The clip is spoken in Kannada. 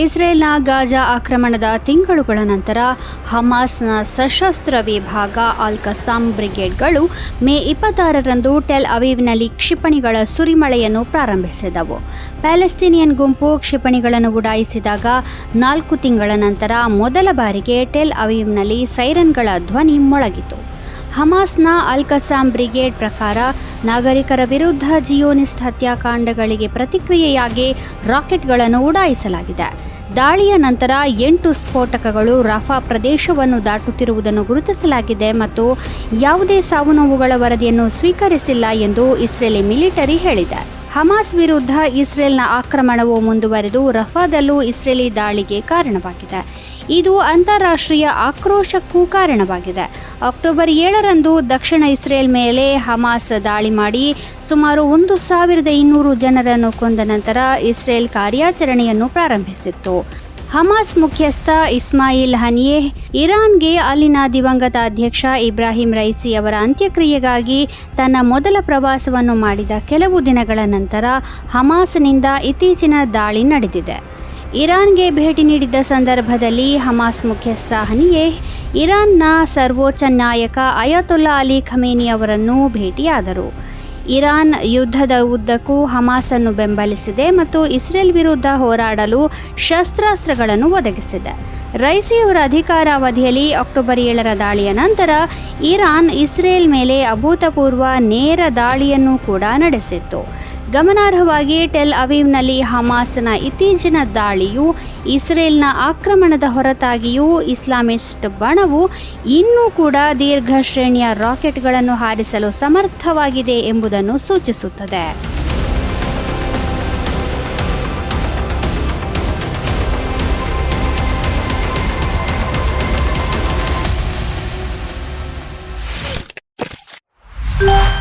ಇಸ್ರೇಲ್ನ ಗಾಜಾ ಆಕ್ರಮಣದ ತಿಂಗಳುಗಳ ನಂತರ ಹಮಾಸ್ನ ಸಶಸ್ತ್ರ ವಿಭಾಗ ಅಲ್ ಕಸಾಂ ಬ್ರಿಗೇಡ್ಗಳು ಮೇ ಇಪ್ಪತ್ತಾರರಂದು ಟೆಲ್ ಅವೀವ್ನಲ್ಲಿ ಕ್ಷಿಪಣಿಗಳ ಸುರಿಮಳೆಯನ್ನು ಪ್ರಾರಂಭಿಸಿದವು. ಪ್ಯಾಲೆಸ್ತೀನಿಯನ್ ಗುಂಪು ಕ್ಷಿಪಣಿಗಳನ್ನು ಉಡಾಯಿಸಿದಾಗ ನಾಲ್ಕು ತಿಂಗಳ ನಂತರ ಮೊದಲ ಬಾರಿಗೆ ಟೆಲ್ ಅವೀವ್ನಲ್ಲಿ ಸೈರನ್ಗಳ ಧ್ವನಿ ಮೊಳಗಿತು. ಹಮಾಸ್ನ ಅಲ್ ಕಸಾಂ ಬ್ರಿಗೇಡ್ ಪ್ರಕಾರ ನಾಗರಿಕರ ವಿರುದ್ಧ ಜಿಯೋನಿಸ್ಟ್ ಹತ್ಯಾಕಾಂಡಗಳಿಗೆ ಪ್ರತಿಕ್ರಿಯೆಯಾಗಿ ರಾಕೆಟ್ಗಳನ್ನು ಉಡಾಯಿಸಲಾಗಿದೆ. ದಾಳಿಯ ನಂತರ ಎಂಟು ಸ್ಫೋಟಕಗಳು ರಫಾ ಪ್ರದೇಶವನ್ನು ದಾಟುತ್ತಿರುವುದನ್ನು ಗುರುತಿಸಲಾಗಿದೆ ಮತ್ತು ಯಾವುದೇ ಸಾವು ನೋವುಗಳ ವರದಿಯನ್ನು ಸ್ವೀಕರಿಸಿಲ್ಲ ಎಂದು ಇಸ್ರೇಲಿ ಮಿಲಿಟರಿ ಹೇಳಿದೆ. ಹಮಾಸ್ ವಿರುದ್ಧ ಇಸ್ರೇಲ್ನ ಆಕ್ರಮಣವು ಮುಂದುವರೆದು ರಫಾದಲ್ಲೂ ಇಸ್ರೇಲಿ ದಾಳಿಗೆ ಕಾರಣವಾಗಿದೆ. ಇದು ಅಂತಾರಾಷ್ಟ್ರೀಯ ಆಕ್ರೋಶಕ್ಕೂ ಕಾರಣವಾಗಿದೆ. ಅಕ್ಟೋಬರ್ ಏಳರಂದು ದಕ್ಷಿಣ ಇಸ್ರೇಲ್ ಮೇಲೆ ಹಮಾಸ್ ದಾಳಿ ಮಾಡಿ ಸುಮಾರು ಒಂದು ಸಾವಿರದ ಇನ್ನೂರು ಜನರನ್ನು ಕೊಂದ ನಂತರ ಇಸ್ರೇಲ್ ಕಾರ್ಯಾಚರಣೆಯನ್ನು ಪ್ರಾರಂಭಿಸಿತ್ತು. ಹಮಾಸ್ ಮುಖ್ಯಸ್ಥ ಇಸ್ಮಾಯಿಲ್ ಹನಿಯೆ ಇರಾನ್ಗೆ ಅಲ್ಲಿನ ದಿವಂಗತ ಅಧ್ಯಕ್ಷ ಇಬ್ರಾಹಿಂ ರೈಸಿ ಅವರ ಅಂತ್ಯಕ್ರಿಯೆಗಾಗಿ ತನ್ನ ಮೊದಲ ಪ್ರವಾಸವನ್ನು ಮಾಡಿದ ಕೆಲವು ದಿನಗಳ ನಂತರ ಹಮಾಸ್ನಿಂದ ಇತ್ತೀಚಿನ ದಾಳಿ ನಡೆದಿದೆ. ಇರಾನ್ಗೆ ಭೇಟಿ ನೀಡಿದ್ದ ಸಂದರ್ಭದಲ್ಲಿ ಹಮಾಸ್ ಮುಖ್ಯಸ್ಥ ಹನಿಯೆ ಇರಾನ್ನ ಸರ್ವೋಚ್ಚ ನಾಯಕ ಅಯತುಲ್ಲಾ ಅಲಿ ಖಮೇನಿ ಅವರನ್ನು ಭೇಟಿಯಾದರು. ಇರಾನ್ ಯುದ್ಧದ ಉದ್ದಕ್ಕೂ ಹಮಾಸನ್ನು ಬೆಂಬಲಿಸಿದೆ ಮತ್ತು ಇಸ್ರೇಲ್ ವಿರುದ್ಧ ಹೋರಾಡಲು ಶಸ್ತ್ರಾಸ್ತ್ರಗಳನ್ನು ಒದಗಿಸಿದೆ. ರೈಸಿಯವರ ಅಧಿಕಾರಾವಧಿಯಲ್ಲಿ ಅಕ್ಟೋಬರ್ ಏಳರ ದಾಳಿಯ ನಂತರ ಇರಾನ್, ಇಸ್ರೇಲ್ ಮೇಲೆ ಅಭೂತಪೂರ್ವ ನೇರ ದಾಳಿಯನ್ನು ಕೂಡ ನಡೆಸಿತ್ತು. ಗಮನಾರ್ಹವಾಗಿ ಟೆಲ್ ಅವೀವ್ನಲ್ಲಿ ಹಮಾಸ್ನ ಇತ್ತೀಚಿನ ದಾಳಿಯು ಇಸ್ರೇಲ್ನ ಆಕ್ರಮಣದ ಹೊರತಾಗಿಯೂ ಇಸ್ಲಾಮಿಸ್ಟ್ ಬಣವು ಇನ್ನೂ ಕೂಡ ದೀರ್ಘ ಶ್ರೇಣಿಯ ರಾಕೆಟ್ಗಳನ್ನು ಹಾರಿಸಲು ಸಮರ್ಥವಾಗಿದೆ ಎಂಬುದನ್ನು ಸೂಚಿಸುತ್ತದೆ. Bye.